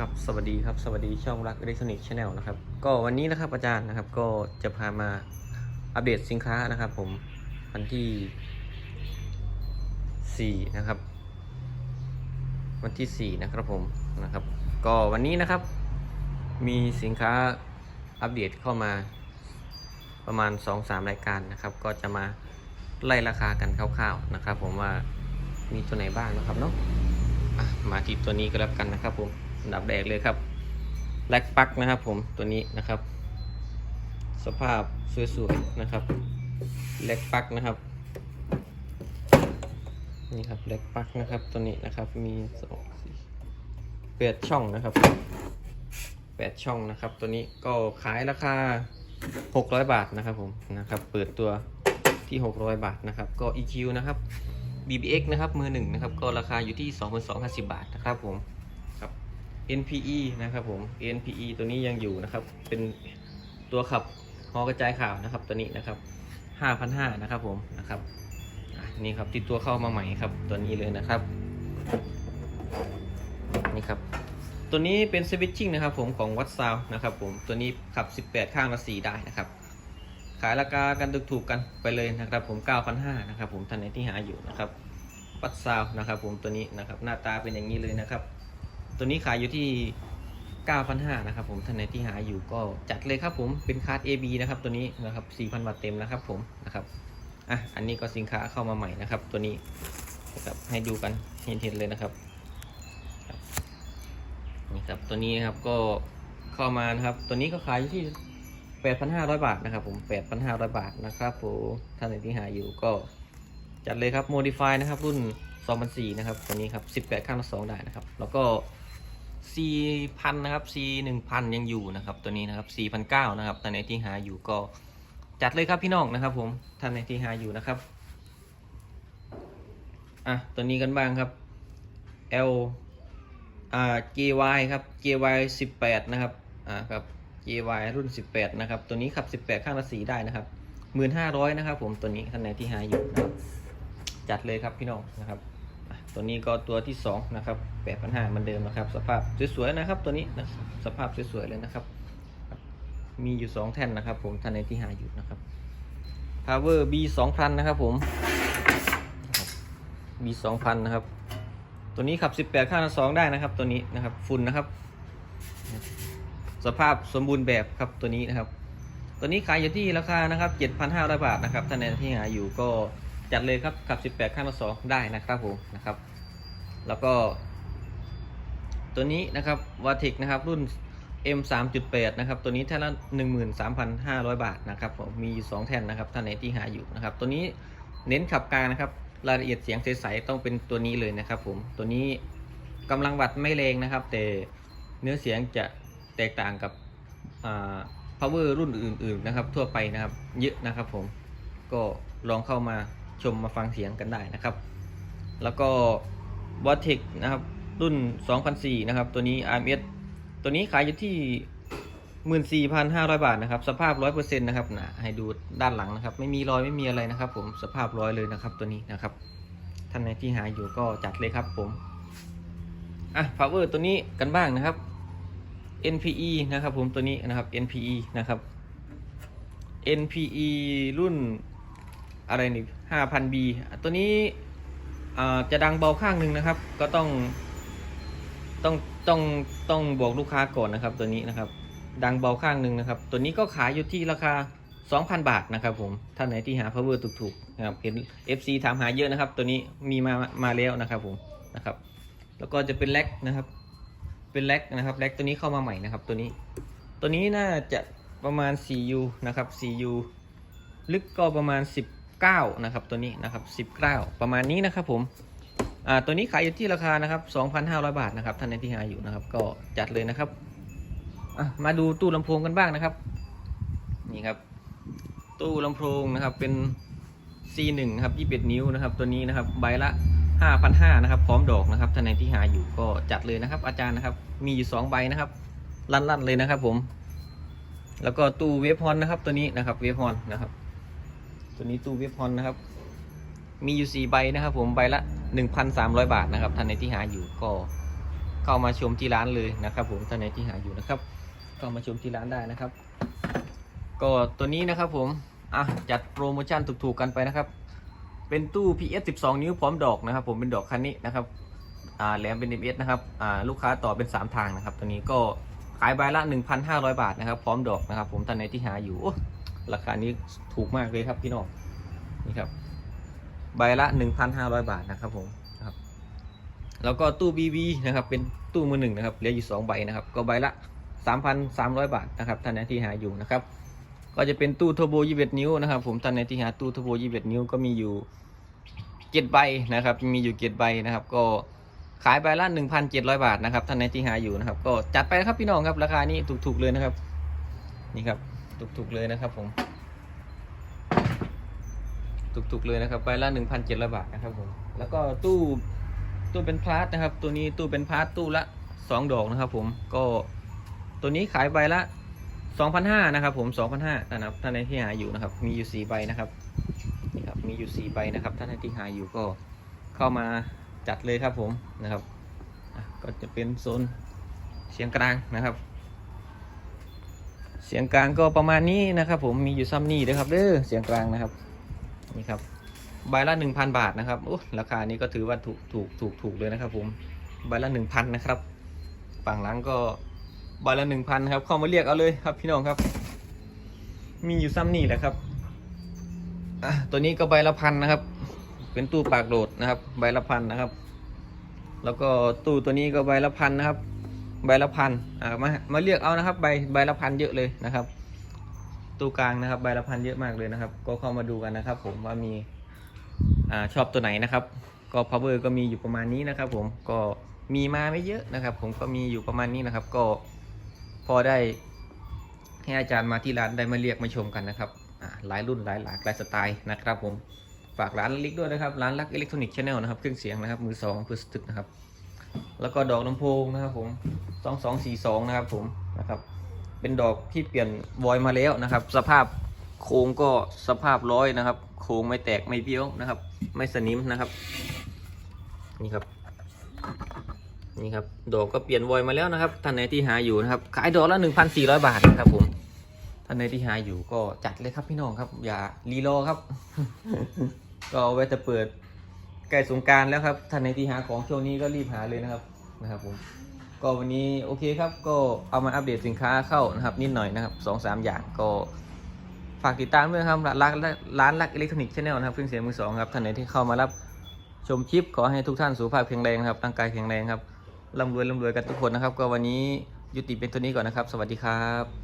ครับสวัสดีครับสวัสดีช่องรักอิเล็กทรอนิกส์ชาแนลนะครับก็วันนี้นะครับอาจารย์นะครับก็จะพามาอัปเดตสินค้านะครับ ผมวันที่ 4 นะครับ วันที่ 4 นะครับผมนะครับ ก็วันนี้นะครับ มีสินค้าอัปเดตเข้ามาประมาณ 2-3 รายการนะครับ ก็จะมาไล่ราคากันคร่าวๆนะครับ ผมว่ามีตัวไหนบ้างนะครับเนาะะมาที่ตัวนี้ก็แล้วกันนะครับผม อันดับแรกเลยครับแล็กปักนะครับ ผมตัวนี้นะครับ สภาพสวยๆนะครับแล็กปักนะครับนี่ครับแล็กปักนะครับตัวนี้นะครับมีสองสี่แปดช่องนะครับแปดช่องนะครับ ตัวนี้ก็ขายราคา600บาทนะครับผมนะครับ เปิดตัวที่600บาทนะครับ ก็ EQ นะครับ BBX นะครับมือหนึ่งนะครับ ก็ราคาอยู่ที่2250บาทนะครับผม NPE นะครับผม NPE ตัวนี้ยังอยู่นะครับ เป็นตัวขับหอกระจายข่าวนะครับ ตัวนี้นะครับ5,500นะครับผมนะครับนี่ครับติดตัวเข้ามาใหม่ครับ ตัวนี้เลยนะครับ นี่ครับ ตัวนี้เป็นสวิตชิ่งนะครับ ผมของวัดซาวนะครับผมตัวนี้ขับ 18 ข้างละ4ได้นะครับ ขายราคากันถูกๆกันไปเลยนะครับ ผม 9,500นะครับ ผมท่านไหนที่หาอยู่นะครับวัดซาวนะครับ ผมตัวนี้นะครับ หน้าตาเป็นอย่างนี้เลยนะครับ ตัวนี้ขายอยู่ที่ 9,500นะครับผมท่านไหนที่หาอยู่ก็จัดเลยครับผมเป็นคาร์ด AB นะครับตัวนี้นะครับ 4,000 วัตต์เต็มนะครับผมนะครับอะอันนี้ก็สินค้าเข้ามาใหม่นะครับ ตัวนี้นะครับให้ดูกันเห็นๆเลยนะครับนี่ครับตัวนี้นะครับก็เข้ามานะครับ ตัวนี้ก็ขายอยู่ที่ 8,500 บาทนะครับ ผม 8,500 บาทนะครับผมท่านไหนที่หาอยู่ก็จัดเลยครับ Modify นะครับ รุ่น 2004 นะครับ ตัวนี้ครับ 18 ข้างละ2ได้นะครับ แล้วก็ 4,000นะครับ4,1,000ยังอยู่นะครับ ตัวนี้นะครับ4,900นะครับท่านไหนที่หาอยู่ก็จัดเลยครับพี่น้องนะครับ ผมท่านไหนที่หาอยู่นะครับอะตัวนี้กันบ้างครับ L อ่า GY ครับ GY 18นะครับอ่าครับ GY รุ่น 18นะครับตัวนี้ขับ 18 ข้างละสีได้นะครับ 1,500นะครับ ผมตัวนี้ท่านไหนที่หาอยู่นะครับจัดเลยครับพี่น้องนะครับ ตัวนี้ก็ตัวที่2นะครับ8,500เหมือนเดิมนะครับ สภาพสวยๆนะครับ ตัวนี้นะสภาพสวยๆเลยนะครับ มีอยู่ 2 แท่นนะครับ ผมท่านไหนที่หาอยู่นะครับ Power B 2,000นะครับผมนะครับ B 2,000นะครับ ตัวนี้ขับ 18ข้างละ2ได้นะครับ ตัวนี้นะครับฝุ่นนะครับ สภาพสมบูรณ์แบบครับตัวนี้นะครับ ตัวนี้ขายอยู่ที่ราคานะครับ7,500 บาทนะครับท่านใดที่หาอยู่ก็ จัดเลยครับขับ 18 ข้างละ2ได้นะครับผมนะครับ แล้วก็ ตัวนี้นะครับวาติกนะครับรุ่น M 3.8นะครับ ตัวนี้แท่นละ 13,500 บาทนะครับผมมีอยู่2แท่นนะครับท่านไหนที่หาอยู่นะครับ ตัวนี้เน้นขับกลางนะครับ รายละเอียดเสียงใสๆต้องเป็นตัวนี้เลยนะครับ ผมตัวนี้กำลังวัดไม่แรงนะครับ แต่เนื้อเสียงจะแตกต่างกับอ่า power รุ่นอื่น ๆนะครับ ทั่วไปนะครับ เยอะนะครับผมก็ลองเข้ามา ชมมาฟังเสียงกันได้นะครับ แล้วก็ v o t e c นะครับ รุ่น 2004 นะครับ ตัวนี้ RMS ตัวนี้ขายอยู่ที่ 14,500 บาทนะครับ สภาพ 100%นะครับนะให้ดูด้านหลังนะครับ ไม่มีรอยไม่มีอะไรนะครับ ผมสภาพร้อยเลยนะครับ ตัวนี้นะครับ ท่านไหนที่หาอยู่ก็จัดเลยครับผมอะ power ตัวนี้กันบ้างนะครับ NPE นะครับผมตัวนี้นะครับ NPE นะครับ NPE รุ่น อะไรนี่ 5,000B ตัวนี้จะดังเบาข้างหนึ่งนะครับ ก็ต้องต้องต้องต้องบอกลูกค้าก่อนนะครับ ตัวนี้นะครับ ดังเบาข้างหนึ่งนะครับ ตัวนี้ก็ขายอยู่ที่ราคา 2,000 บาทนะครับผมท่านไหนที่หา power ถูกๆนะครับเห็น FC ถามหาเยอะนะครับ ตัวนี้มีมามาแล้วนะครับผมนะครับ แล้วก็จะเป็นแล็กนะครับ เป็นแล็กนะครับแล็กตัวนี้เข้ามาใหม่นะครับ ตัวนี้ ตัวนี้น่าจะประมาณ 4U นะครับ 4U ลึกก็ประมาณ 19นะครับตัวนี้นะครับ19 ประมาณนี้นะครับผมอ่าตัวนี้ขายอยู่ที่ราคานะครับ 2,500 บาทนะครับท่านในที่หาอยู่นะครับ ก็จัดเลยนะครับอะมาดูตู้ลำโพงกันบ้างนะครับ นี่ครับ ตู้ลำโพงนะครับเป็น C1 ครับ21 นิ้วนะครับ ตัวนี้นะครับใบละ5,500นะครับ พร้อมดอกนะครับท่านไหนที่หาอยู่ก็จัดเลยนะครับ อาจารย์นะครับ มีอยู่2ใบนะครับลั่นๆเลยนะครับผม แล้วก็ตู้เวฟฮอนนะครับ ตัวนี้นะครับเวฟฮอนนะครับ ตัวนี้ตู้เวฟฮอนนะครับ มีอยู่4ใบนะครับ ผมใบละ1,300บาทนะครับท่านไหนที่หาอยู่ก็เข้ามาชมที่ร้านเลยนะครับ ผมท่านไหนที่หาอยู่นะครับ เข้ามาชมที่ร้านได้นะครับ ก็ตัวนี้นะครับ ผมอะจัดโปรโมชั่นถูกๆกันไปนะครับ เป็นตู้ PS 12 นิ้วพร้อมดอกนะครับ ผมเป็นดอกคันนี้นะครับอ่าแหลมเป็น MS นะครับอ่าลูกค้าต่อเป็น 3 ทางนะครับ ตัวนี้ก็ขายใบละ 1,500 บาทนะครับ พร้อมดอกนะครับ ผมท่านไหนที่หาอยู่ ราคานี้ถูกมากเลยครับพี่น้องนี่ครับ ใบละ 1,500 บาทนะครับผมครับแล้วก็ตู้ BB นะครับเป็นตู้มือหนึ่งนะครับเหลืออยู่2ใบนะครับก็ใบละ 3,300 บาทนะครับท่านไหนที่หาอยู่นะครับ ก็จะเป็นตู้เทอร์โบ21 นิ้วนะครับ ผมท่านในที่หาตู้เทอร์โบ21 นิ้วก็มีอยู่7ใบนะครับมีอยู่7ใบนะครับ ก็ขายใบละ 1,700 บาทนะครับท่านในที่หาอยู่นะครับ ก็จัดไปครับพี่น้องครับราคานี้ถูกๆเลยนะครับนี่ครับ ถูกๆเลยนะครับผมถูกๆเลยนะครับใบละ1,700 บาทนะครับผมแล้วก็ตู้ตู้เป็นพลาสนะครับ ตัวนี้ตู้เป็นพลาสตู้ละ 2 ดอกนะครับ ผมก็ตัวนี้ขายใบละ2,500นะครับ ผม2,500นะครับท่านใดที่หาอยู่นะครับ มีอยู่4ใบนะครับนี่ครับมีอยู่ 4 ใบนะครับ ท่านใดที่หาอยู่ก็เข้ามาจัดเลยครับผมนะครับก็จะเป็นโซนเสียงกลางนะครับ เสียงกลางก็ประมาณนี้นะครับ ผมมีอยู่ซ้ำนี่ด้วยครับเด้อเสียงกลางนะครับนี่ครับใบละ1,000บาทนะครับโอ้ราคานี้ก็ถือว่าถูกถูกถูกถูกเลยนะครับ ผมใบละ1,000นะครับฝั่งหลังก็ใบละหนึ่งพันครับเข้ามาเรียกเอาเลยครับพี่น้องครับ มีอยู่ซ้ำนี่แหละครับตัวนี้ก็ใบละพันนะครับ เป็นตู้ปากโดดนะครับ ใบละพันนะครับ แล้วก็ตู้ตัวนี้ก็ใบละพันนะครับ ใบละพันอ่ามามาเรียกเอานะครับใบใบละพันเยอะเลยนะครับตู้กลางนะครับใบละพันเยอะมากเลยนะครับ ก็เข้ามาดูกันนะครับ ผมว่ามีอ่าชอบตัวไหนนะครับ ก็ power ก็มีอยู่ประมาณนี้นะครับ ผมก็มีมาไม่เยอะนะครับ ผมก็มีอยู่ประมาณนี้นะครับ ก็พอได้ให้อาจารย์มาที่ร้านได้มาเรียกมาชมกันนะครับหลายรุ่นหลายหลากหลายสไตล์นะครับผมฝากร้านลิกด้วยนะครับ ร้านลักอิเล็กทรอนิกส์ชาแนลนะครับเครื่องเสียงนะครับมือสองเพื่อสตึกนะครับ แล้วก็ดอกลำโพงนะครับผม สองสองสี่สองนะครับผมนะครับ เป็นดอกที่เปลี่ยนวอยมาแล้วนะครับ สภาพโครงก็สภาพร้อยนะครับ โครงไม่แตกไม่เบี้ยวนะครับ ไม่สนิมนะครับ นี่ครับ นี่ครับ ดอกก็เปลี่ยนวอยมาแล้วนะครับ ท่านไหนที่หาอยู่นะครับ ขายดอกละ1,400บาทนะครับผม ท่านไหนที่หาอยู่ก็จัดเลยครับพี่น้องครับ อย่ารีรอครับ ก็เอาไว้จะเปิดใกล้สงการแล้วครับ ท่านไหนที่หาของช่วงนี้ก็รีบหาเลยนะครับ นะครับผม ก็วันนี้โอเคครับ ก็เอามาอัปเดตสินค้าเข้านะครับนิดหน่อยนะครับสองสามอย่างก็ฝากติดตามด้วยนครับร้านร้านรักอิเล็กทรอนิกส์ชาแนลนะครับเครื่องเสียงมือสองครับท่านไหนที่เข้ามารับชมคลิปขอให้ทุกท่านสุขภาพแข็งแรงครับร่างกายแข็งแรงครับร่ำรวยร่ำรวยกันทุกคนนะครับ ก็วันนี้ยุติเป็นตัวนี้ก่อนนะครับ สวัสดีครับ